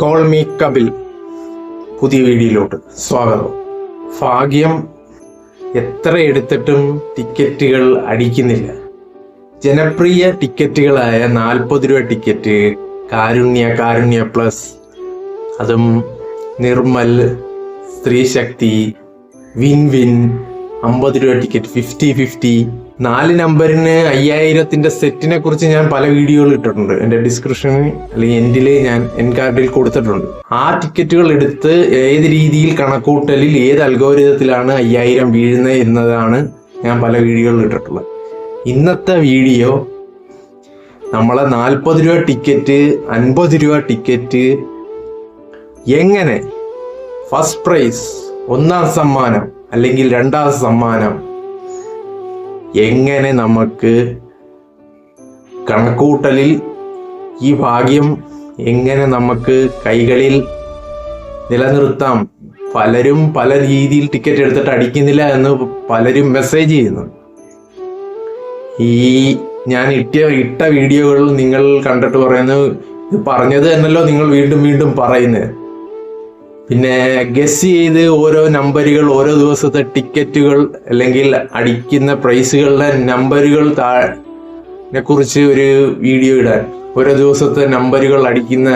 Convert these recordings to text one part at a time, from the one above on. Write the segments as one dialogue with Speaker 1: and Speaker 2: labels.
Speaker 1: Call me Kapil പുതിയ വീഡിയോയിലോട്ട് സ്വാഗതം. ഭാഗ്യം എത്ര എടുത്തിട്ടും ടിക്കറ്റുകൾ അടിക്കുന്നില്ല. ജനപ്രിയ ടിക്കറ്റുകളായ നാൽപ്പത് രൂപ ടിക്കറ്റ് കാരുണ്യ കാരുണ്യ പ്ലസ് അതും നിർമ്മൽ സ്ത്രീശക്തി വിൻ വിൻ അമ്പത് രൂപ ടിക്കറ്റ് ഫിഫ്റ്റി ഫിഫ്റ്റി നാല് നമ്പറിന് അയ്യായിരത്തിന്റെ സെറ്റിനെ കുറിച്ച് ഞാൻ പല വീഡിയോകൾ ഇട്ടിട്ടുണ്ട്. എന്റെ ഡിസ്ക്രിപ്ഷനിൽ അല്ലെങ്കിൽ എൻഡിൽ ഞാൻ എൻ കാർഡിൽ കൊടുത്തിട്ടുണ്ട്. ആ ടിക്കറ്റുകൾ എടുത്ത് ഏത് രീതിയിൽ കണക്കൂട്ടലിൽ ഏത് അൽഗോരിതത്തിലാണ് അയ്യായിരം വീഴുന്നത് എന്നതാണ് ഞാൻ പല വീഡിയോകൾ ഇട്ടിട്ടുള്ളത്. ഇന്നത്തെ വീഡിയോ നമ്മളെ നാൽപ്പത് രൂപ ടിക്കറ്റ് അൻപത് രൂപ ടിക്കറ്റ് എങ്ങനെ? ഫസ്റ്റ് പ്രൈസ് ഒന്നാം സമ്മാനം അല്ലെങ്കിൽ രണ്ടാം സമ്മാനം എങ്ങനെ നമുക്ക് കണക്കൂട്ടലിൽ ഈ ഭാഗ്യം എങ്ങനെ നമുക്ക് കൈകളിൽ നിലനിർത്താം? പലരും പല രീതിയിൽ ടിക്കറ്റ് എടുത്തിട്ട് അടിക്കുന്നില്ല എന്ന് പലരും മെസ്സേജ് ചെയ്യുന്നു. ഈ ഞാൻ ഇട്ട ഇട്ട വീഡിയോകൾ നിങ്ങൾ കണ്ടിട്ട് പറയുന്നു പറഞ്ഞത് തന്നെയല്ലോ നിങ്ങൾ വീണ്ടും വീണ്ടും പറയുന്നത്. പിന്നെ ഗസ് ചെയ്ത് ഓരോ നമ്പറുകൾ ഓരോ ദിവസത്തെ ടിക്കറ്റുകൾ അല്ലെങ്കിൽ അടിക്കുന്ന പ്രൈസുകളുടെ നമ്പറുകൾ താഴെ കുറിച്ച് ഒരു വീഡിയോ ഇടാൻ. ഓരോ ദിവസത്തെ നമ്പറുകൾ അടിക്കുന്ന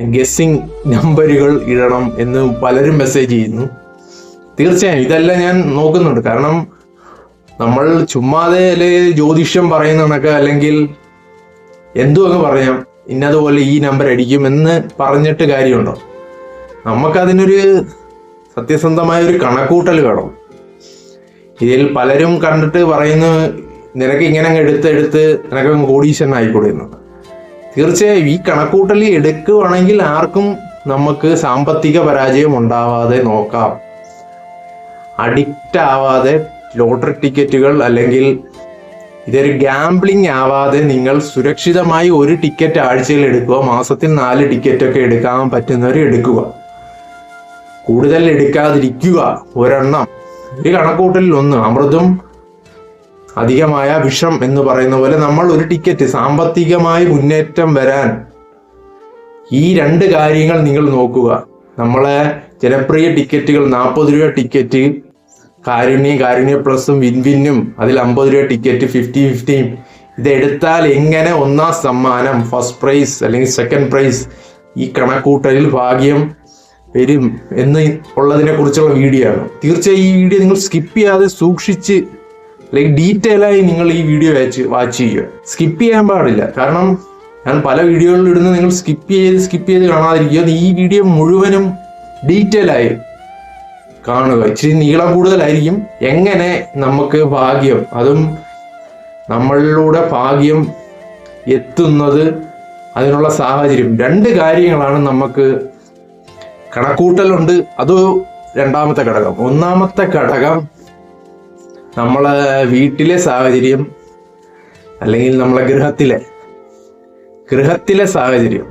Speaker 1: ഗസ്സിങ് നമ്പറുകൾ ഇടണം എന്ന് പലരും മെസ്സേജ് ചെയ്യുന്നു. തീർച്ചയായും ഇതെല്ലാം ഞാൻ നോക്കുന്നുണ്ട്. കാരണം നമ്മൾ ചുമ്മാതെ അല്ലെങ്കിൽ ജ്യോതിഷം പറയുന്ന കണക്ക് അല്ലെങ്കിൽ എന്തുമൊക്കെ പറയാം ഇന്നതുപോലെ ഈ നമ്പർ അടിക്കും എന്ന് പറഞ്ഞിട്ട് കാര്യമുണ്ടോ? നമുക്കതിനൊരു സത്യസന്ധമായ ഒരു കണക്കൂട്ടൽ വേണം. ഇതിൽ പലരും കണ്ടിട്ട് പറയുന്നു നിനക്ക് ഇങ്ങനെ അങ്ങ് എടുത്ത് എടുത്ത് നിനക്ക് കോടീശ്വരൻ ആയിക്കൂടെ എന്ന് തീർച്ചയായും ഈ കണക്കൂട്ടൽ എടുക്കുകയാണെങ്കിൽ ആർക്കും നമുക്ക് സാമ്പത്തിക പരാജയം ഉണ്ടാവാതെ നോക്കാം. അഡിക്റ്റ് ആവാതെ ലോട്ടറി ടിക്കറ്റുകൾ അല്ലെങ്കിൽ ഇതൊരു ഗാംബ്ലിംഗ് ആവാതെ നിങ്ങൾ സുരക്ഷിതമായി ഒരു ടിക്കറ്റ് ആഴ്ചയിൽ എടുക്കുക മാസത്തിൽ നാല് ടിക്കറ്റൊക്കെ എടുക്കാൻ പറ്റുന്നവർ എടുക്കുക. കൂടുതൽ എടുക്കാതിരിക്കുക ഒരെണ്ണം. ഈ കണക്കൂട്ടലിൽ ഒന്ന് അമൃതും അധികമായ വിഷം എന്ന് പറയുന്ന പോലെ നമ്മൾ ഒരു ടിക്കറ്റ് സാമ്പത്തികമായി മുന്നേറ്റം വരാൻ ഈ രണ്ട് കാര്യങ്ങൾ നിങ്ങൾ നോക്കുക. നമ്മളെ ജനപ്രിയ ടിക്കറ്റുകൾ നാൽപ്പത് രൂപ ടിക്കറ്റ് കാരുണ്യം കാരുണ്യ പ്ലസും വിൻവിന്നും അതിൽ അമ്പത് രൂപ ടിക്കറ്റ് ഫിഫ്റ്റി ഫിഫ്റ്റിയും ഇതെടുത്താൽ എങ്ങനെ ഒന്നാം സമ്മാനം ഫസ്റ്റ് പ്രൈസ് അല്ലെങ്കിൽ സെക്കൻഡ് പ്രൈസ് ഈ കണക്കൂട്ടലിൽ ഭാഗ്യം വരും എന്ന് ഉള്ളതിനെ കുറിച്ചുള്ള വീഡിയോ ആണ്. തീർച്ചയായും ഈ വീഡിയോ നിങ്ങൾ സ്കിപ്പ് ചെയ്യാതെ സൂക്ഷിച്ച് അല്ലെങ്കിൽ ഡീറ്റെയിൽ ആയി നിങ്ങൾ ഈ വീഡിയോ വാച്ച് വാച്ച് ചെയ്യുക. സ്കിപ്പ് ചെയ്യാൻ പാടില്ല. കാരണം ഞാൻ പല വീഡിയോകളിൽ ഇടുന്ന നിങ്ങൾ സ്കിപ്പ് ചെയ്ത് സ്കിപ്പ് ചെയ്ത് കാണാതിരിക്കുക. ഈ വീഡിയോ മുഴുവനും ഡീറ്റെയിൽ ആയി കാണുക. ഇച്ചിരി നീളം കൂടുതലായിരിക്കും. എങ്ങനെ നമുക്ക് ഭാഗ്യം? അതും നമ്മളിലൂടെ ഭാഗ്യം എത്തുന്നത് അതിനുള്ള സാഹചര്യം. രണ്ട് കാര്യങ്ങളാണ് നമുക്ക് കണക്കൂട്ടലുണ്ട്. അത് രണ്ടാമത്തെ ഘടകം. ഒന്നാമത്തെ ഘടകം നമ്മളെ വീട്ടിലെ സാഹചര്യം അല്ലെങ്കിൽ നമ്മളെ ഗൃഹത്തിലെ ഗൃഹത്തിലെ സാഹചര്യം.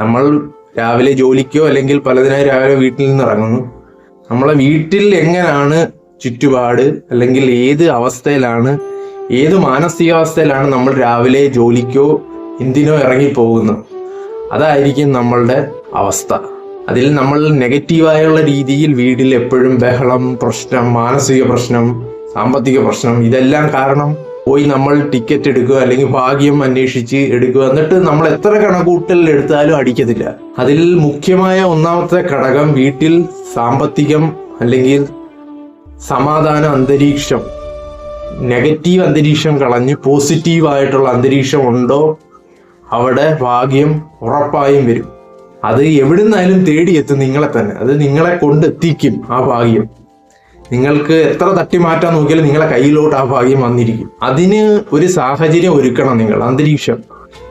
Speaker 1: നമ്മൾ രാവിലെ ജോലിക്കോ അല്ലെങ്കിൽ പലതിനായി രാവിലെ വീട്ടിൽ നിന്ന് ഇറങ്ങുന്നു. നമ്മളെ വീട്ടിൽ എങ്ങനെയാണ് ചുറ്റുപാട് അല്ലെങ്കിൽ ഏത് അവസ്ഥയിലാണ് ഏത് മാനസികാവസ്ഥയിലാണ് നമ്മൾ രാവിലെ ജോലിക്കോ എന്തിനോ ഇറങ്ങി പോകുന്നത് അതായിരിക്കും നമ്മളുടെ അവസ്ഥ. അതിൽ നമ്മൾ നെഗറ്റീവായുള്ള രീതിയിൽ വീട്ടിൽ എപ്പോഴും ബഹളം പ്രശ്നം മാനസിക പ്രശ്നം സാമ്പത്തിക പ്രശ്നം ഇതെല്ലാം കാരണം പോയി നമ്മൾ ടിക്കറ്റ് എടുക്കുക അല്ലെങ്കിൽ ഭാഗ്യം അന്വേഷിച്ച് എടുക്കുക. എന്നിട്ട് നമ്മൾ എത്ര കണക്കൂട്ടൽ എടുത്താലും അടിക്കത്തില്ല. അതിൽ മുഖ്യമായ ഒന്നാമത്തെ ഘടകം വീട്ടിൽ സാമ്പത്തികം അല്ലെങ്കിൽ സമാധാന അന്തരീക്ഷം. നെഗറ്റീവ് അന്തരീക്ഷം കളഞ്ഞ് പോസിറ്റീവ് ആയിട്ടുള്ള അന്തരീക്ഷം ഉണ്ടോ? അവിടെ ഭാഗ്യം ഉറപ്പായും വരും. അത് എവിടുന്നായാലും തേടിയെത്തും നിങ്ങളെ തന്നെ. അത് നിങ്ങളെ കൊണ്ടെത്തിക്കും ആ ഭാഗ്യം. നിങ്ങൾക്ക് എത്ര തട്ടി മാറ്റാൻ നോക്കിയാലും നിങ്ങളെ കയ്യിലോട്ട് ആ ഭാഗ്യം വന്നിരിക്കും. അതിന് ഒരു സാഹചര്യം ഒരുക്കണം നിങ്ങൾ അന്തരീക്ഷം.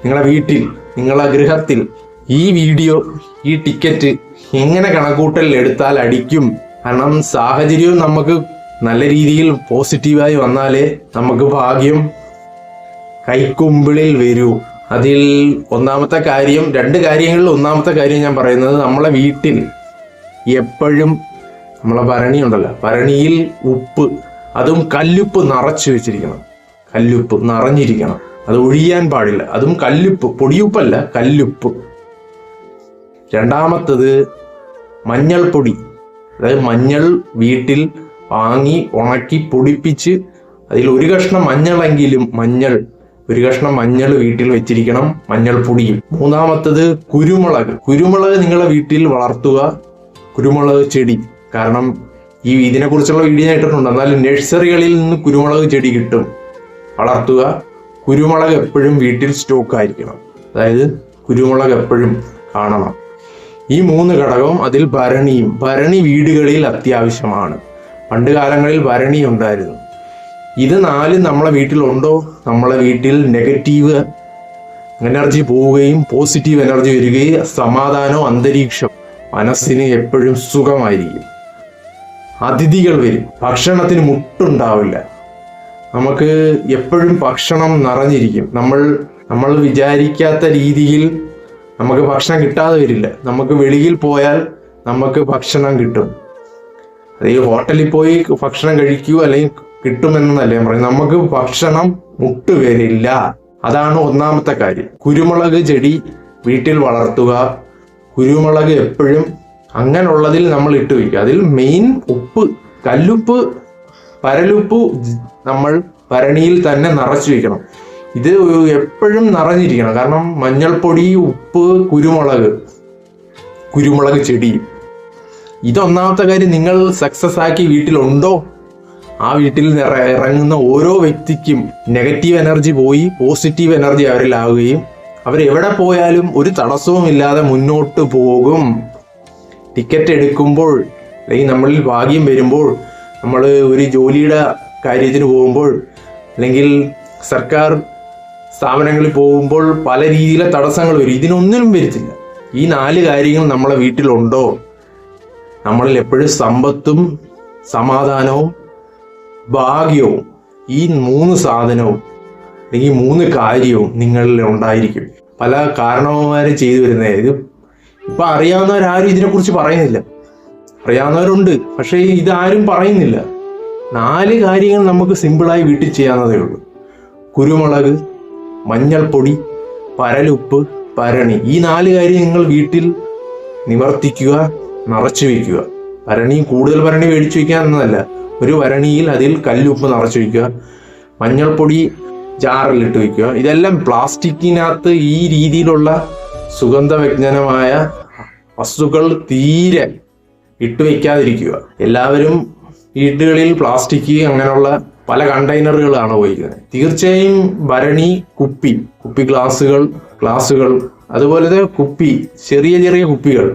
Speaker 1: നിങ്ങളെ വീട്ടിൽ നിങ്ങളെ ഗൃഹത്തിൽ. ഈ വീഡിയോ ഈ ടിക്കറ്റ് എങ്ങനെ കണക്കൂട്ടൽ എടുത്താൽ അടിക്കും? കാരണം സാഹചര്യവും നമുക്ക് നല്ല രീതിയിൽ പോസിറ്റീവായി വന്നാലേ നമുക്ക് ഭാഗ്യം കൈക്കുമ്പിളിൽ വരൂ. അതിൽ ഒന്നാമത്തെ കാര്യം രണ്ട് കാര്യങ്ങളിൽ ഒന്നാമത്തെ കാര്യം ഞാൻ പറയുന്നത് നമ്മളെ വീട്ടിൽ എപ്പോഴും നമ്മളെ ഭരണി ഉണ്ടല്ലോ ഭരണിയിൽ ഉപ്പ് അതും കല്ലുപ്പ് നിറച്ചു വെച്ചിരിക്കണം. കല്ലുപ്പ് നിറഞ്ഞിരിക്കണം. അത് ഒഴിയാൻ പാടില്ല. അതും കല്ലുപ്പ് പൊടിയുപ്പല്ല കല്ലുപ്പ്. രണ്ടാമത്തത് മഞ്ഞൾപ്പൊടി. അതായത് മഞ്ഞൾ വീട്ടിൽ വാങ്ങി ഉണക്കി പൊടിപ്പിച്ച് അതിൽ ഒരു കഷ്ണം മഞ്ഞളെങ്കിലും മഞ്ഞൾ ഒരു കഷ്ണം മഞ്ഞൾ വീട്ടിൽ വെച്ചിരിക്കണം മഞ്ഞൾപ്പൊടിയും മൂന്നാമത്തത് കുരുമുളക്. കുരുമുളക് നിങ്ങളെ വീട്ടിൽ വളർത്തുക. കുരുമുളക് ചെടി. കാരണം ഈ ഇതിനെക്കുറിച്ചുള്ള വീഡിയോ ഇട്ടിട്ടുണ്ട്. എന്നാലും നഴ്സറികളിൽ നിന്ന് കുരുമുളക് ചെടി കിട്ടും. വളർത്തുക. കുരുമുളക് എപ്പോഴും വീട്ടിൽ സ്റ്റോക്ക് ആയിരിക്കണം. അതായത് കുരുമുളക് എപ്പോഴും കാണണം. ഈ മൂന്ന് ഘടകവും അതിൽ ഭരണിയും. ഭരണി വീടുകളിൽ അത്യാവശ്യമാണ്. പണ്ട് കാലങ്ങളിൽ ഭരണി ഉണ്ടായിരുന്നു. ഇത് നാലും നമ്മളെ വീട്ടിലുണ്ടോ? നമ്മളെ വീട്ടിൽ നെഗറ്റീവ് എനർജി പോവുകയും പോസിറ്റീവ് എനർജി വരികയും സമാധാനവും അന്തരീക്ഷം മനസ്സിന് എപ്പോഴും സുഖമായിരിക്കും. അതിഥികൾ വരും. ഭക്ഷണത്തിന് മുട്ടുണ്ടാവില്ല. നമുക്ക് എപ്പോഴും ഭക്ഷണം നിറഞ്ഞിരിക്കും. നമ്മൾ നമ്മൾ വിചാരിക്കാത്ത രീതിയിൽ നമുക്ക് ഭക്ഷണം കിട്ടാതെ വരില്ല. നമുക്ക് വെളിയിൽ പോയാൽ നമുക്ക് ഭക്ഷണം കിട്ടും. അത് ഈ ഹോട്ടലിൽ പോയി ഭക്ഷണം കഴിക്കൂ അല്ലെങ്കിൽ കിട്ടുമെന്നല്ല ഞാൻ പറയുന്നത്. നമുക്ക് ഭക്ഷണം മുട്ട് വരില്ല അതാണ് ഒന്നാമത്തെ കാര്യം. കുരുമുളക് ചെടി വീട്ടിൽ വളർത്തുക. കുരുമുളക് എപ്പോഴും അങ്ങനെയുള്ളതിൽ നമ്മൾ ഇട്ട് വയ്ക്കുക അതിൽ മെയിൻ ഉപ്പ് കല്ലുപ്പ് പരലുപ്പ് നമ്മൾ ഭരണിയിൽ തന്നെ നിറച്ചു വയ്ക്കണം ഇത് എപ്പോഴും നിറഞ്ഞിരിക്കണം. കാരണം മഞ്ഞൾപ്പൊടി ഉപ്പ് കുരുമുളക് കുരുമുളക് ചെടി. ഇതൊന്നാമത്തെ കാര്യം നിങ്ങൾ സക്സസ് ആക്കി വീട്ടിലുണ്ടോ? ആ വീട്ടിൽ ഇറങ്ങുന്ന ഓരോ വ്യക്തിക്കും നെഗറ്റീവ് എനർജി പോയി പോസിറ്റീവ് എനർജി അവരിലാവുകയും എവിടെ പോയാലും ഒരു തടസ്സവും ഇല്ലാതെ മുന്നോട്ട് പോകും. ടിക്കറ്റ് എടുക്കുമ്പോൾ അല്ലെങ്കിൽ നമ്മളിൽ ഭാഗ്യം വരുമ്പോൾ നമ്മൾ ഒരു ജോലിയുടെ കാര്യത്തിന് പോകുമ്പോൾ അല്ലെങ്കിൽ സർക്കാർ സ്ഥാപനങ്ങളിൽ പോകുമ്പോൾ പല രീതിയിലെ തടസ്സങ്ങൾ വരും. ഇതിനൊന്നിനും വരുത്തില്ല. ഈ നാല് കാര്യങ്ങൾ നമ്മളെ വീട്ടിലുണ്ടോ? നമ്മളിൽ എപ്പോഴും സമ്പത്തും സമാധാനവും ഭാഗ്യവും ഈ മൂന്ന് സാധനവും അല്ലെങ്കിൽ മൂന്ന് കാര്യവും നിങ്ങളിൽ ഉണ്ടായിരിക്കും. പല കാരണവന്മാരും ചെയ്തു വരുന്നത് ഇത് ഇപ്പം അറിയാവുന്നവരാരും ഇതിനെക്കുറിച്ച് പറയുന്നില്ല. അറിയാവുന്നവരുണ്ട് പക്ഷേ ഇതാരും പറയുന്നില്ല. നാല് കാര്യങ്ങൾ നമുക്ക് സിമ്പിളായി വീട്ടിൽ ചെയ്യാവുന്നതേ ഉള്ളൂ. കുരുമുളക് മഞ്ഞൾപ്പൊടി പരലുപ്പ് പരണി ഈ നാല് കാര്യം നിങ്ങൾ വീട്ടിൽ നിവർത്തിക്കുക നിറച്ചു വയ്ക്കുക ഭരണി കൂടുതൽ ഭരണി മേടിച്ചു വയ്ക്കുക എന്നതല്ല ഒരു വരണിയിൽ അതിൽ കല്ലുപ്പ് നിറച്ച് വയ്ക്കുക മഞ്ഞൾപ്പൊടി ജാറിലിട്ട് വയ്ക്കുക. ഇതെല്ലാം പ്ലാസ്റ്റിക്കിനകത്ത് ഈ രീതിയിലുള്ള സുഗന്ധവ്യഞ്ജനമായ വസ്തുക്കൾ തീരെ ഇട്ട് വയ്ക്കാതിരിക്കുക. എല്ലാവരും വീടുകളിൽ പ്ലാസ്റ്റിക് അങ്ങനെയുള്ള പല കണ്ടെയ്നറുകളാണ് ഉപയോഗിക്കുന്നത്. തീർച്ചയായും ഭരണി കുപ്പി കുപ്പി ഗ്ലാസുകൾ ഗ്ലാസുകൾ അതുപോലെ കുപ്പി ചെറിയ ചെറിയ കുപ്പികൾ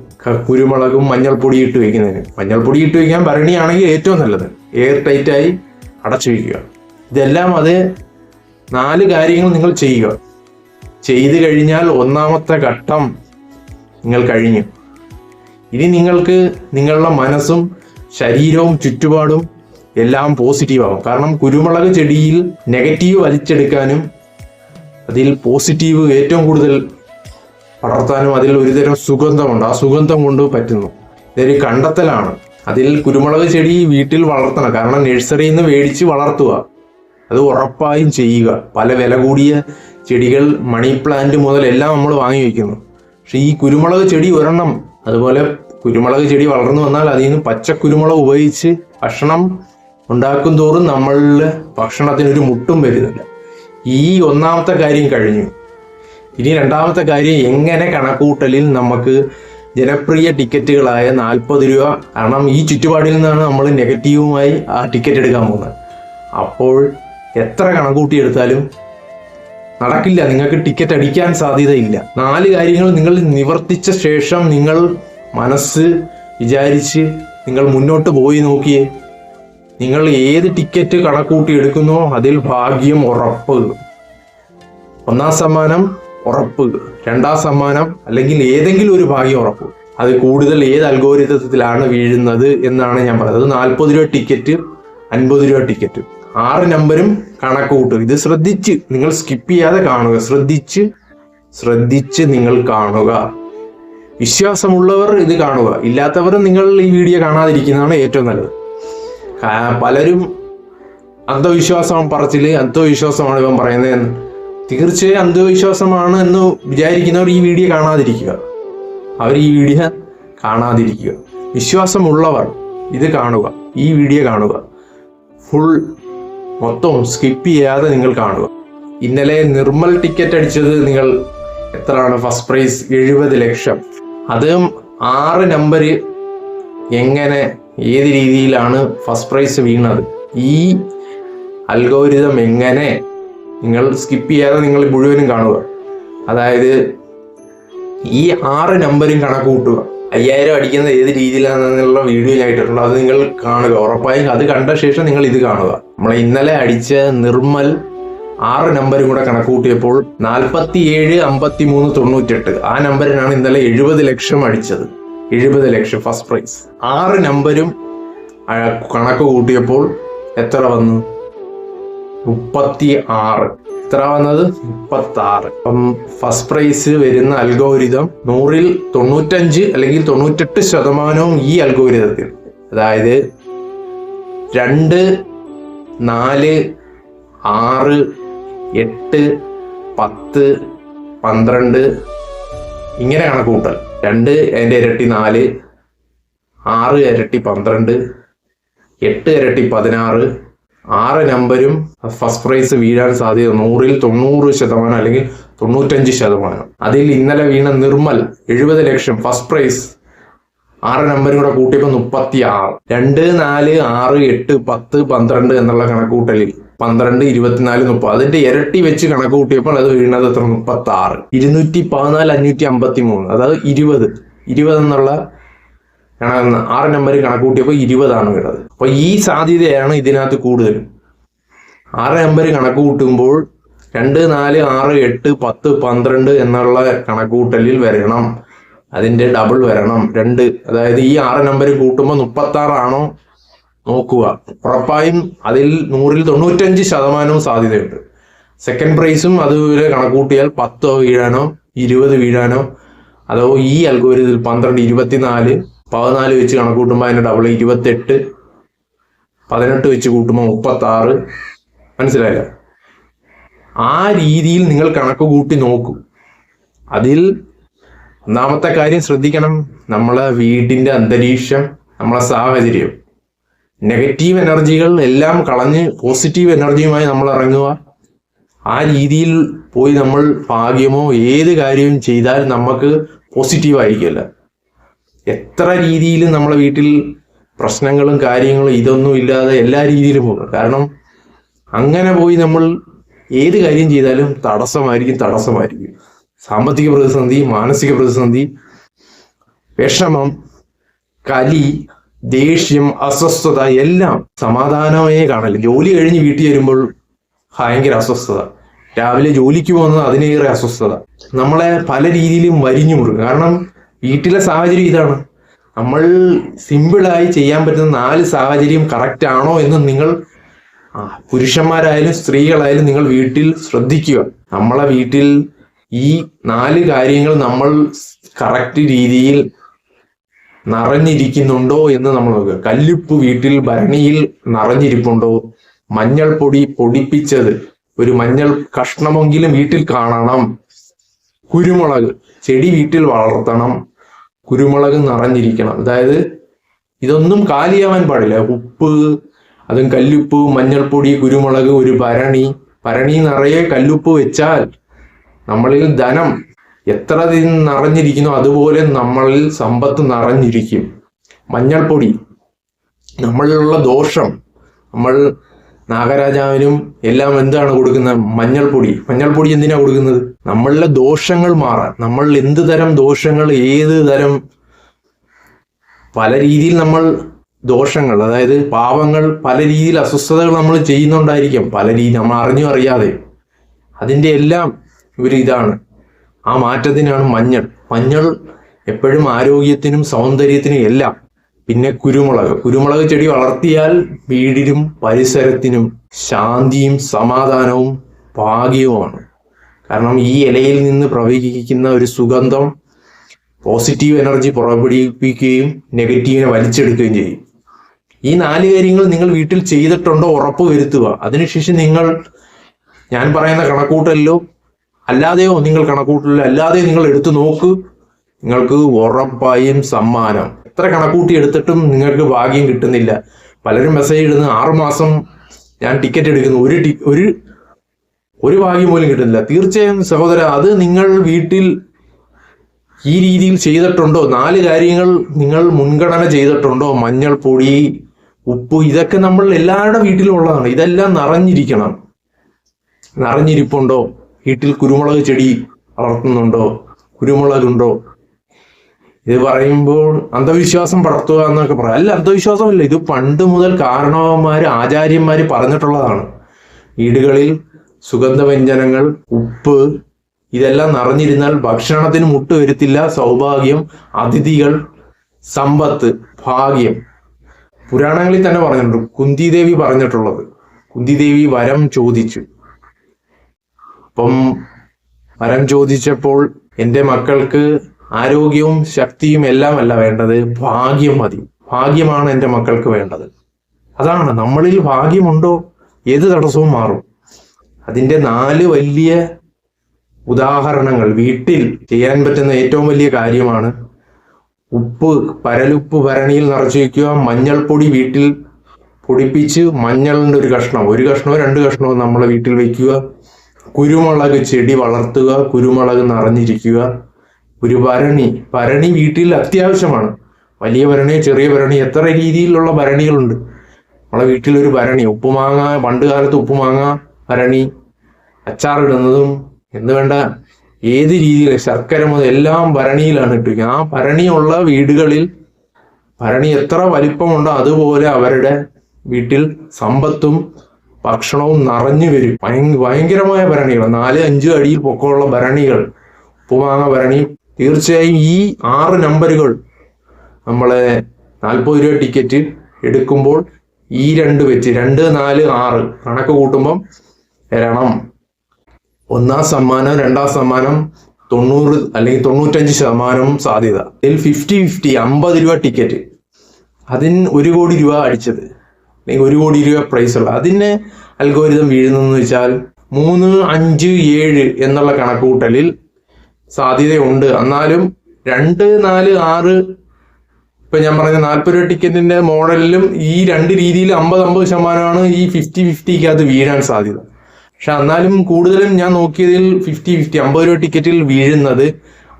Speaker 1: കുരുമുളകും മഞ്ഞൾപ്പൊടി ഇട്ട് വയ്ക്കുന്നതിന്. മഞ്ഞൾപ്പൊടി ഇട്ട് വയ്ക്കാൻ ഭരണിയാണെങ്കിൽ ഏറ്റവും നല്ലത്. എയർ ടൈറ്റായി അടച്ചു വയ്ക്കുക ഇതെല്ലാം അത് നാല് കാര്യങ്ങൾ നിങ്ങൾ ചെയ്യുക. ചെയ്തു കഴിഞ്ഞാൽ ഒന്നാമത്തെ ഘട്ടം നിങ്ങൾ കഴിഞ്ഞു. ഇനി നിങ്ങൾക്ക് നിങ്ങളുടെ മനസ്സും ശരീരവും ചുറ്റുപാടും എല്ലാം പോസിറ്റീവാകും കാരണം കുരുമുളക് ചെടിയിൽ നെഗറ്റീവ് വലിച്ചെടുക്കാനും അതിൽ പോസിറ്റീവ് ഏറ്റവും കൂടുതൽ പടർത്താനും അതിൽ ഒരുതരം സുഗന്ധമുണ്ട്. ആ സുഗന്ധം കൊണ്ട് പറ്റുന്നു. ഇതൊരു കണ്ടെത്തലാണ്. അതിൽ കുരുമുളക് ചെടി വീട്ടിൽ വളർത്തണം. കാരണം നഴ്സറിയിൽ നിന്ന് മേടിച്ച് വളർത്തുക. അത് ഉറപ്പായും ചെയ്യുക. പല വില കൂടിയ ചെടികൾ മണി പ്ലാന്റ് മുതൽ എല്ലാം നമ്മൾ വാങ്ങി വയ്ക്കുന്നു. പക്ഷെ ഈ കുരുമുളക് ചെടി ഒരെണ്ണം അതുപോലെ കുരുമുളക് ചെടി വളർന്നു വന്നാൽ അതിൽ നിന്ന് പച്ച കുരുമുളക് ഉപയോഗിച്ച് ഭക്ഷണം ഉണ്ടാക്കും തോറും നമ്മളിൽ ഭക്ഷണത്തിനൊരു മുട്ടും വരുന്നില്ല. ഈ ഒന്നാമത്തെ കാര്യം കഴിഞ്ഞു. ഇനി രണ്ടാമത്തെ കാര്യം എങ്ങനെ കണക്കൂട്ടലിൽ നമുക്ക് ജനപ്രിയ ടിക്കറ്റുകളായ നാൽപ്പത് രൂപ. കാരണം ഈ ചുറ്റുപാടിൽ നിന്നാണ് നമ്മൾ നെഗറ്റീവുമായി ആ ടിക്കറ്റ് എടുക്കാൻ പോകുന്നത്. അപ്പോൾ എത്ര കണക്കൂട്ടി എടുത്താലും നടക്കില്ല. നിങ്ങൾക്ക് ടിക്കറ്റ് അടിക്കാൻ സാധ്യതയില്ല. നാല് കാര്യങ്ങൾ നിങ്ങൾ നിവർത്തിച്ച ശേഷം നിങ്ങൾ മനസ്സ് വിചാരിച്ച് നിങ്ങൾ മുന്നോട്ട് പോയി നോക്കിയേ. നിങ്ങൾ ഏത് ടിക്കറ്റ് കണക്കൂട്ടി എടുക്കുന്നോ അതിൽ ഭാഗ്യം ഉറപ്പ്. ഒന്നാം സമ്മാനം ഉറപ്പ്. രണ്ടാം സമ്മാനം അല്ലെങ്കിൽ ഏതെങ്കിലും ഒരു ഭാഗ്യം ഉറപ്പ്. അത് കൂടുതൽ ഏത് അൽഗോരിതത്തിലാണ് വീഴുന്നത് എന്നാണ് ഞാൻ പറയുന്നത്. നാൽപ്പത് രൂപ ടിക്കറ്റ് അൻപത് രൂപ ടിക്കറ്റ് ആറ് നമ്പരും കണക്ക് കൂട്ടും ഇത് ശ്രദ്ധിച്ച് നിങ്ങൾ സ്കിപ്പ് ചെയ്യാതെ കാണുക. ശ്രദ്ധിച്ച് ശ്രദ്ധിച്ച് നിങ്ങൾ കാണുക. വിശ്വാസമുള്ളവർ ഇത് കാണുക. ഇല്ലാത്തവർ നിങ്ങൾ ഈ വീഡിയോ കാണാതിരിക്കുന്നതാണ് ഏറ്റവും നല്ലത്. പലരും അന്ധവിശ്വാസം പറച്ചിൽ അന്ധവിശ്വാസമാണ് ഇവൻ പറയുന്നത് തീർച്ചയായും അന്ധവിശ്വാസമാണ് എന്ന് വിചാരിക്കുന്നവർ ഈ വീഡിയോ കാണാതിരിക്കുക. അവർ ഈ വീഡിയോ കാണാതിരിക്കുക. വിശ്വാസമുള്ളവർ ഇത് കാണുക ഈ വീഡിയോ കാണുക. ഫുൾ മൊത്തം സ്കിപ്പ് ചെയ്യാതെ നിങ്ങൾ കാണുക. ഇന്നലെ നിർമ്മൽ ടിക്കറ്റ് അടിച്ചത് നിങ്ങൾ എത്രയാണ്? ഫസ്റ്റ് പ്രൈസ് എഴുപത് ലക്ഷം. അതും ആറ് നമ്പർ എങ്ങനെ ഏത് രീതിയിലാണ് ഫസ്റ്റ് പ്രൈസ് വീണത്? ഈ അൽഗോരിതം എങ്ങനെ നിങ്ങൾ സ്കിപ്പ് ചെയ്യാതെ നിങ്ങൾ മുഴുവനും കാണുക. അതായത് ഈ ആറ് നമ്പരും കണക്ക് കൂട്ടുക അയ്യായിരം അടിക്കുന്നത് ഏത് രീതിയിലാണെന്നുള്ള വീഡിയോ ഇട്ടിട്ടുണ്ട് അത് നിങ്ങൾ കാണുക. ഉറപ്പായും അത് കണ്ട ശേഷം നിങ്ങൾ ഇത് കാണുക. നമ്മൾ ഇന്നലെ അടിച്ച നിർമ്മൽ ആറ് നമ്പരും കൂടെ കണക്ക് കൂട്ടിയപ്പോൾ നാൽപ്പത്തി ഏഴ് അമ്പത്തി മൂന്ന് തൊണ്ണൂറ്റെട്ട് ആ നമ്പറിനാണ് ഇന്നലെ എഴുപത് ലക്ഷം അടിച്ചത്. എഴുപത് ലക്ഷം ഫസ്റ്റ് പ്രൈസ് ആറ് നമ്പരും കണക്ക് കൂട്ടിയപ്പോൾ എത്ര വന്നു? മുപ്പത്തി ആറ് എത്ര വന്നത്? മുപ്പത്തി ആറ് അപ്പം ഫസ്റ്റ് പ്രൈസ് വരുന്ന അൽഗോരിതം നൂറിൽ തൊണ്ണൂറ്റഞ്ച് അല്ലെങ്കിൽ തൊണ്ണൂറ്റെട്ട് ശതമാനവും ഈ അൽഗോരിതത്തിൽ അതായത് രണ്ട് നാല് ആറ് എട്ട് പത്ത് പന്ത്രണ്ട് ഇങ്ങനെ കണക്ക് കൂട്ടൽ രണ്ട് അതിന്റെ ഇരട്ടി നാല് ആറ് ഇരട്ടി പന്ത്രണ്ട് എട്ട് ഇരട്ടി പതിനാറ് ആറ് നമ്പരും ഫസ്റ്റ് പ്രൈസ് വീഴാൻ സാധ്യത നൂറിൽ തൊണ്ണൂറ് ശതമാനം അല്ലെങ്കിൽ തൊണ്ണൂറ്റഞ്ച് ശതമാനം. അതിൽ ഇന്നലെ വീണ നിർമ്മൽ എഴുപത് ലക്ഷം ഫസ്റ്റ് പ്രൈസ് ആറ് നമ്പരും കൂടെ കൂട്ടിയപ്പോൾ മുപ്പത്തി ആറ് രണ്ട് നാല് ആറ് എട്ട് പത്ത് പന്ത്രണ്ട് എന്നുള്ള കണക്കുകൂട്ടലിൽ പന്ത്രണ്ട് ഇരുപത്തിനാല് മുപ്പത്. അതിന്റെ ഇരട്ടി വെച്ച് കണക്ക് കൂട്ടിയപ്പോൾ അത് വീണത് എത്ര? മുപ്പത്തി ആറ് ഇരുന്നൂറ്റി പതിനാല് അഞ്ഞൂറ്റി അമ്പത്തി മൂന്ന് അതായത് ഇരുപത്. ഇരുപത് എന്നുള്ള ആറ് നമ്പർ കണക്ക് കൂട്ടിയപ്പോൾ ഇരുപതാണ് വീണത് അപ്പോൾ ഈ സാധ്യതയാണ് ഇതിനകത്ത് കൂടുതലും. ആറ് നമ്പർ കണക്ക് കൂട്ടുമ്പോൾ രണ്ട് നാല് ആറ് എട്ട് പത്ത് പന്ത്രണ്ട് എന്നുള്ള കണക്കുകൂട്ടലിൽ വരണം. അതിന്റെ ഡബിൾ വരണം. രണ്ട് അതായത് ഈ ആറ് നമ്പർ കൂട്ടുമ്പോൾ മുപ്പത്തി ആറാണോ നോക്കുക. ഉറപ്പായും അതിൽ നൂറിൽ തൊണ്ണൂറ്റഞ്ച് ശതമാനവും സാധ്യതയുണ്ട്. സെക്കൻഡ് പ്രൈസും അതുപോലെ കണക്കൂട്ടിയാൽ പത്തോ വീഴാനോ ഇരുപത് വീഴാനോ അതോ ഈ അൽഗോരിതത്തിൽ പന്ത്രണ്ട് ഇരുപത്തിനാല് പതിനാല് വെച്ച് കണക്കൂട്ടുമ്പോൾ അതിന്റെ ഡബിൾ ഇരുപത്തെട്ട് പതിനെട്ട് വെച്ച് കൂട്ടുമ്പോൾ മുപ്പത്തി ആറ് മനസ്സിലായില്ല? ആ രീതിയിൽ നിങ്ങൾ കണക്ക് കൂട്ടി നോക്കൂ. അതിൽ ഒന്നാമത്തെ കാര്യം ശ്രദ്ധിക്കണം. നമ്മളെ വീടിന്റെ അന്തരീക്ഷം നമ്മളെ സാഹചര്യം. നെഗറ്റീവ് എനർജികൾ എല്ലാം കളഞ്ഞ് പോസിറ്റീവ് എനർജിയുമായി നമ്മൾ ഇറങ്ങുക. ആ രീതിയിൽ പോയി നമ്മൾ ഭാഗ്യമോ ഏത് കാര്യവും ചെയ്താൽ നമുക്ക് പോസിറ്റീവ് ആയിരിക്കില്ല എത്ര രീതിയിലും നമ്മളെ വീട്ടിൽ പ്രശ്നങ്ങളും കാര്യങ്ങളും ഇതൊന്നും ഇല്ലാതെ എല്ലാ രീതിയിലും പോകും കാരണം അങ്ങനെ പോയി നമ്മൾ ഏത് കാര്യം ചെയ്താലും തടസ്സമായിരിക്കും തടസ്സമായിരിക്കും. സാമ്പത്തിക പ്രതിസന്ധി മാനസിക പ്രതിസന്ധി വിഷമം കലി ദേഷ്യം അസ്വസ്ഥത എല്ലാം സമാധാനമേ കാണില്ല ജോലി കഴിഞ്ഞ് വീട്ടിൽ വരുമ്പോൾ ഭയങ്കര അസ്വസ്ഥത. രാവിലെ ജോലിക്ക് പോകുന്നത് അതിനേറെ അസ്വസ്ഥത. നമ്മളെ പല രീതിയിലും വരിഞ്ഞു മുറുകും കാരണം വീട്ടിലെ സാഹചര്യം ഇതാണ്. നമ്മൾ സിമ്പിളായി ചെയ്യാൻ പറ്റുന്ന നാല് സാഹചര്യം കറക്റ്റ് ആണോ എന്ന് നിങ്ങൾ പുരുഷന്മാരായാലും സ്ത്രീകളായാലും നിങ്ങൾ വീട്ടിൽ ശ്രദ്ധിക്കുക. നമ്മളെ വീട്ടിൽ ഈ നാല് കാര്യങ്ങൾ നമ്മൾ കറക്റ്റ് രീതിയിൽ നിറഞ്ഞിരിക്കുന്നുണ്ടോ എന്ന് നമ്മൾ നോക്കുക. കല്ലുപ്പ് വീട്ടിൽ ഭരണിയിൽ നിറഞ്ഞിരിപ്പുണ്ടോ? മഞ്ഞൾപ്പൊടി പൊടിപ്പിച്ചത് ഒരു മഞ്ഞൾ കഷ്ണമെങ്കിലും വീട്ടിൽ കാണണം. കുരുമുളക് ചെടി വീട്ടിൽ വളർത്തണം. കുരുമുളക് നിറഞ്ഞിരിക്കണം. അതായത് ഇതൊന്നും കാലിയാവാൻ പാടില്ല. ഉപ്പ് അതും കല്ലുപ്പ് മഞ്ഞൾപ്പൊടി കുരുമുളക് ഒരു ഭരണി. ഭരണി നിറയെ കല്ലുപ്പ് വെച്ചാൽ നമ്മളിൽ ധനം എത്ര നിറഞ്ഞിരിക്കുന്നു അതുപോലെ നമ്മളിൽ സമ്പത്ത് നിറഞ്ഞിരിക്കും. മഞ്ഞൾപ്പൊടി. നമ്മളിലുള്ള ദോഷം. നമ്മൾ നാഗരാജാവിനും എല്ലാം എന്താണ് കൊടുക്കുന്നത് മഞ്ഞൾപ്പൊടി? മഞ്ഞൾപ്പൊടി എന്തിനാണ് കൊടുക്കുന്നത്? നമ്മളുടെ ദോഷങ്ങൾ മാറാൻ. നമ്മൾ എന്ത് തരം ദോഷങ്ങൾ ഏത് തരം പല രീതിയിൽ നമ്മൾ ദോഷങ്ങൾ അതായത് പാപങ്ങൾ പല രീതിയിൽ അസ്വസ്ഥതകൾ നമ്മൾ ചെയ്യുന്നുണ്ടായിരിക്കും. പല രീതി നമ്മൾ അറിഞ്ഞു അറിയാതെ. അതിന്റെ എല്ലാം ഒരു ഇതാണ്. ആ മാറ്റത്തിനാണ് മഞ്ഞൾ. മഞ്ഞൾ എപ്പോഴും ആരോഗ്യത്തിനും സൗന്ദര്യത്തിനും എല്ലാം പിന്നെ കുരുമുളക്. കുരുമുളക് ചെടി വളർത്തിയാൽ വീടിനും പരിസരത്തിനും ശാന്തിയും സമാധാനവും ഭാഗ്യവുമാണ്. കാരണം ഈ ഇലയിൽ നിന്ന് പ്രവഹിക്കുന്ന ഒരു സുഗന്ധം പോസിറ്റീവ് എനർജി പുറപ്പെടുവിക്കുകയും നെഗറ്റീവിനെ വലിച്ചെടുക്കുകയും ചെയ്യും. ഈ നാല് കാര്യങ്ങൾ നിങ്ങൾ വീട്ടിൽ ചെയ്തിട്ടുണ്ടോ ഉറപ്പ് വരുത്തുക. അതിനുശേഷം നിങ്ങൾ ഞാൻ പറയുന്ന കണക്കൂട്ടലിലോ അല്ലാതെയോ നിങ്ങൾ കണക്കൂട്ടലിലോ അല്ലാതെയോ നിങ്ങൾ എടുത്തു നോക്ക്. നിങ്ങൾക്ക് ഉറപ്പായും സമ്മാനം. എത്ര കണക്കൂട്ടി എടുത്തിട്ടും നിങ്ങൾക്ക് ഭാഗ്യം കിട്ടുന്നില്ല. പലരും മെസ്സേജ് ഇടുന്നു ആറുമാസം ഞാൻ ടിക്കറ്റ് എടുക്കുന്നു. ഒരു ടി ഒരു ഒരു ഭാഗ്യം പോലും കിട്ടുന്നില്ല. തീർച്ചയായും സഹോദര അത് നിങ്ങൾ വീട്ടിൽ ഈ രീതിയിൽ ചെയ്തിട്ടുണ്ടോ? നാല് കാര്യങ്ങൾ നിങ്ങൾ മുൻഗണന ചെയ്തിട്ടുണ്ടോ? മഞ്ഞൾപ്പൊടി ഉപ്പ് ഇതൊക്കെ നമ്മൾ എല്ലാവരുടെ വീട്ടിലും ഉള്ളതാണ്. ഇതെല്ലാം നിറഞ്ഞിരിക്കണം. നിറഞ്ഞിരിപ്പുണ്ടോ? വീട്ടിൽ കുരുമുളക് ചെടി വളർത്തുന്നുണ്ടോ? കുരുമുളകുണ്ടോ? ഇത് പറയുമ്പോൾ അന്ധവിശ്വാസം പടർത്തുക എന്നൊക്കെ പറയാം. അല്ല അന്ധവിശ്വാസമല്ല. ഇത് പണ്ട് മുതൽ കാരണവന്മാർ ആചാര്യന്മാർ പറഞ്ഞിട്ടുള്ളതാണ്. വീടുകളിൽ സുഗന്ധവ്യഞ്ജനങ്ങൾ ഉപ്പ് ഇതെല്ലാം നിറഞ്ഞിരുന്നാൽ ഭക്ഷണത്തിന് മുട്ട് വരുത്തില്ല. സൗഭാഗ്യം അതിഥികൾ സമ്പത്ത് ഭാഗ്യം. പുരാണങ്ങളിൽ തന്നെ പറഞ്ഞിട്ടുണ്ട്. കുന്തിദേവി പറഞ്ഞിട്ടുള്ളത്. കുന്തിദേവി വരം ചോദിച്ചു. അപ്പം വരം ചോദിച്ചപ്പോൾ എന്റെ മക്കൾക്ക് ആരോഗ്യവും ശക്തിയും എല്ലാം അല്ല വേണ്ടത് ഭാഗ്യം മതി. ഭാഗ്യമാണ് എന്റെ മക്കൾക്ക് വേണ്ടത്. അതാണ് നമ്മളിൽ ഭാഗ്യമുണ്ടോ? ഏത് തടസ്സവും മാറും. അതിന്റെ നാല് വലിയ ഉദാഹരണങ്ങൾ വീട്ടിൽ ചെയ്യാൻ പറ്റുന്ന ഏറ്റവും വലിയ കാര്യമാണ് ഉപ്പ് പരലുപ്പ് ഭരണിയിൽ നിറച്ചു വയ്ക്കുക മഞ്ഞൾപ്പൊടി വീട്ടിൽ പൊടിപ്പിച്ച് മഞ്ഞളിന്റെ ഒരു കഷ്ണം ഒരു കഷ്ണമോ രണ്ട് കഷ്ണമോ നമ്മളെ വീട്ടിൽ വയ്ക്കുക കുരുമുളക് ചെടി വളർത്തുക കുരുമുളക് നിറഞ്ഞിരിക്കുക ഒരു ഭരണി ഭരണി വീട്ടിൽ അത്യാവശ്യമാണ്. വലിയ ഭരണി ചെറിയ ഭരണി എത്ര രീതിയിലുള്ള ഭരണികളുണ്ട്. നമ്മളെ വീട്ടിൽ ഒരു ഭരണി ഉപ്പുമാങ്ങ പണ്ട് കാലത്ത് ഉപ്പുമാങ്ങ ഭരണി അച്ചാറിടുന്നതും എന്ന് വേണ്ട ഏത് രീതിയിൽ ശർക്കര മുതൽ എല്ലാം ഭരണിയിലാണ് ഇട്ടിരിക്കുന്നത്. ആ ഭരണിയുള്ള വീടുകളിൽ ഭരണി എത്ര വലിപ്പമുണ്ടോ അതുപോലെ അവരുടെ വീട്ടിൽ സമ്പത്തും ഭക്ഷണവും നിറഞ്ഞു വരും. ഭയങ്കരമായ ഭരണികൾ നാല് അഞ്ച് അടിയിൽ പൊക്കമുള്ള ഭരണികൾ. ഉപ്പുമാങ്ങ ഭരണി തീർച്ചയായും ഈ ആറ് നമ്പറുകൾ നമ്മളെ നാൽപ്പത് രൂപ ടിക്കറ്റ് എടുക്കുമ്പോൾ ഈ രണ്ട് വെച്ച് രണ്ട് നാല് ആറ് കണക്ക് കൂട്ടുമ്പം വരണം ഒന്നാം സമ്മാനം രണ്ടാം സമ്മാനം തൊണ്ണൂറ് അല്ലെങ്കിൽ തൊണ്ണൂറ്റഞ്ച് ശതമാനം സാധ്യത. ഇതിൽ ഫിഫ്റ്റി ഫിഫ്റ്റി അമ്പത് രൂപ ടിക്കറ്റ്. അതിന് ഒരു കോടി രൂപ അടിച്ചത്. അല്ലെങ്കിൽ ഒരു കോടി രൂപ പ്രൈസ് ഉള്ള. അതിന് അൽഗോരിതം വീഴുന്നതെന്ന് വെച്ചാൽ മൂന്ന് അഞ്ച് ഏഴ് എന്നുള്ള കണക്കുകൂട്ടലിൽ സാധ്യതയുണ്ട്. എന്നാലും രണ്ട് നാല് ആറ് ഇപ്പൊ ഞാൻ പറഞ്ഞ നാൽപ്പത് രൂപ ടിക്കറ്റിന്റെ മോഡലിലും ഈ രണ്ട് രീതിയിൽ അമ്പത് അമ്പത് ശതമാനമാണ് ഈ ഫിഫ്റ്റി ഫിഫ്റ്റിക്ക് അത് വീഴാൻ സാധ്യത. പക്ഷെ എന്നാലും കൂടുതലും ഞാൻ നോക്കിയതിൽ ഫിഫ്റ്റി ഫിഫ്റ്റി അമ്പത് രൂപ ടിക്കറ്റിൽ വീഴുന്നത്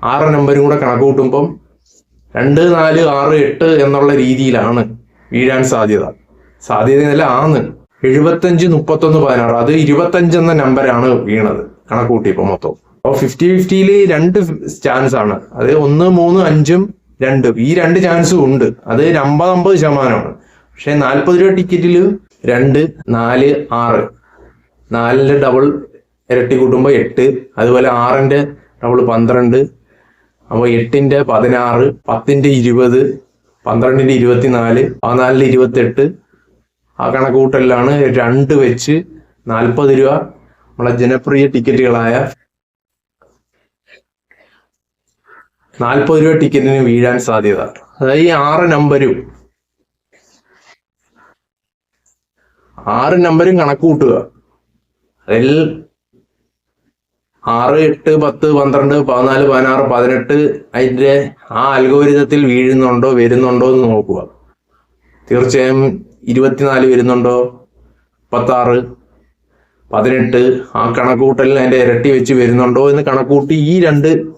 Speaker 1: ആറ് നമ്പരും കൂടെ കണക്ക് കൂട്ടുമ്പം രണ്ട് നാല് ആറ് എട്ട് എന്നുള്ള രീതിയിലാണ് വീഴാൻ സാധ്യത. സാധ്യത എന്നല്ല ആന്ന് എഴുപത്തഞ്ച് മുപ്പത്തൊന്ന് പതിനാറ്. അത് ഇരുപത്തഞ്ച് എന്ന നമ്പരാണ് വീണത്. കണക്കൂട്ടി ഇപ്പൊ മൊത്തം. അപ്പോൾ ഫിഫ്റ്റി ഫിഫ്റ്റിയിൽ രണ്ട് ചാൻസ് ആണ്. അത് ഒന്ന് മൂന്ന് അഞ്ചും രണ്ടും. ഈ രണ്ട് ചാൻസും ഉണ്ട്. അത് അമ്പത് അമ്പത് ശതമാനമാണ്. പക്ഷെ നാൽപ്പത് രൂപ ടിക്കറ്റിൽ രണ്ട് നാല് ആറ്. നാലിന്റെ ഡബിൾ ഇരട്ടി കൂട്ടുമ്പോൾ എട്ട്. അതുപോലെ ആറിന്റെ ഡബിൾ പന്ത്രണ്ട്. അപ്പോൾ എട്ടിന്റെ പതിനാറ് പത്തിന്റെ ഇരുപത് പന്ത്രണ്ടിന്റെ ഇരുപത്തിനാല് പതിനാലിന്റെ ഇരുപത്തെട്ട്. ആ കണക്കുകൂട്ടലിലാണ് രണ്ട് വെച്ച് നാൽപ്പത് രൂപ നമ്മളെ ജനപ്രിയ ടിക്കറ്റുകളായ നാൽപ്പത് രൂപ ടിക്കറ്റിന് വീഴാൻ സാധ്യത. അതായത് ഈ ആറ് നമ്പരും ആറ് നമ്പരും കണക്ക് കൂട്ടുക. അതിൽ ആറ് എട്ട് പത്ത് പന്ത്രണ്ട് പതിനാല് പതിനാറ് പതിനെട്ട് അതിന്റെ ആ അൽഗോരിതത്തിൽ വീഴുന്നുണ്ടോ വരുന്നുണ്ടോ എന്ന് നോക്കുക. തീർച്ചയായും ഇരുപത്തിനാല് വരുന്നുണ്ടോ? പത്താറ് പതിനെട്ട് ആ കണക്കൂട്ടലിൽ അതിന്റെ ഇരട്ടി വെച്ച് വരുന്നുണ്ടോ എന്ന് കണക്കുകൂട്ടി ഈ രണ്ട്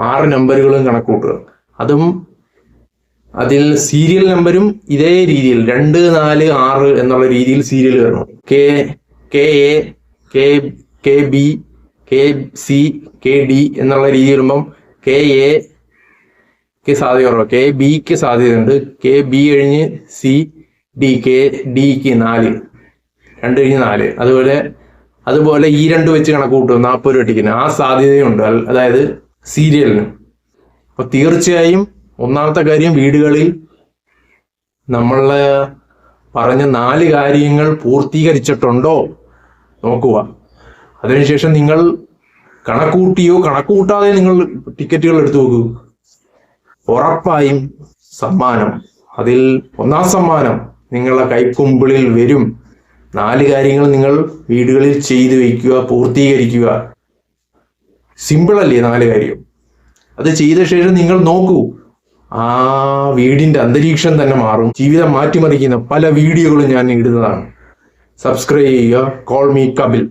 Speaker 1: ആറ് നമ്പറുകളും കണക്കൂട്ടുക. അതും അതിൽ സീരിയൽ നമ്പരും ഇതേ രീതിയിൽ രണ്ട് നാല് ആറ് എന്നുള്ള രീതിയിൽ സീരിയൽ വരണം. K K A K K B K C K D എന്നുള്ള രീതി വരുമ്പം കെ എ ക്ക് സാധ്യത കുറവ് കെ ബിക്ക് സാധ്യതയുണ്ട്. കെ ബി കഴിഞ്ഞ് സി ഡി കെ ഡിക്ക് നാല്. രണ്ട് കഴിഞ്ഞ് നാല്. അതുപോലെ അതുപോലെ ഈ രണ്ട് വെച്ച് കണക്ക് കൂട്ടും നാൽപ്പത് രൂപ ടിക്കറ്റിന് ആ സാധ്യതയുണ്ട്. അതായത് സീരിയലിന്. അപ്പൊ തീർച്ചയായും ഒന്നാമത്തെ കാര്യം വീടുകളിൽ നമ്മൾ പറഞ്ഞ നാല് കാര്യങ്ങൾ പൂർത്തീകരിച്ചിട്ടുണ്ടോ? നോക്കുക. അതിനുശേഷം നിങ്ങൾ കണക്കൂട്ടിയോ കണക്കൂട്ടാതെ നിങ്ങൾ ടിക്കറ്റുകൾ എടുത്തു നോക്കൂ. ഉറപ്പായും സമ്മാനം. അതിൽ ഒന്നാം സമ്മാനം നിങ്ങളെ കൈക്കുമ്പിളിൽ വരും. നാല് കാര്യങ്ങൾ നിങ്ങൾ വീടുകളിൽ ചെയ്തു വയ്ക്കുക പൂർത്തീകരിക്കുക. സിമ്പിൾ അല്ലേ നാല് കാര്യം? അത് ചെയ്ത ശേഷം നിങ്ങൾ നോക്കൂ. ആ വീടിന്റെ അന്തരീക്ഷം തന്നെ മാറും. ജീവിതം മാറ്റിമറിക്കുന്ന പല വീഡിയോകളും ഞാൻ ഇടുന്നതാണ്. സബ്സ്ക്രൈബ് ചെയ്യുക കോൾ മീ കപിൽ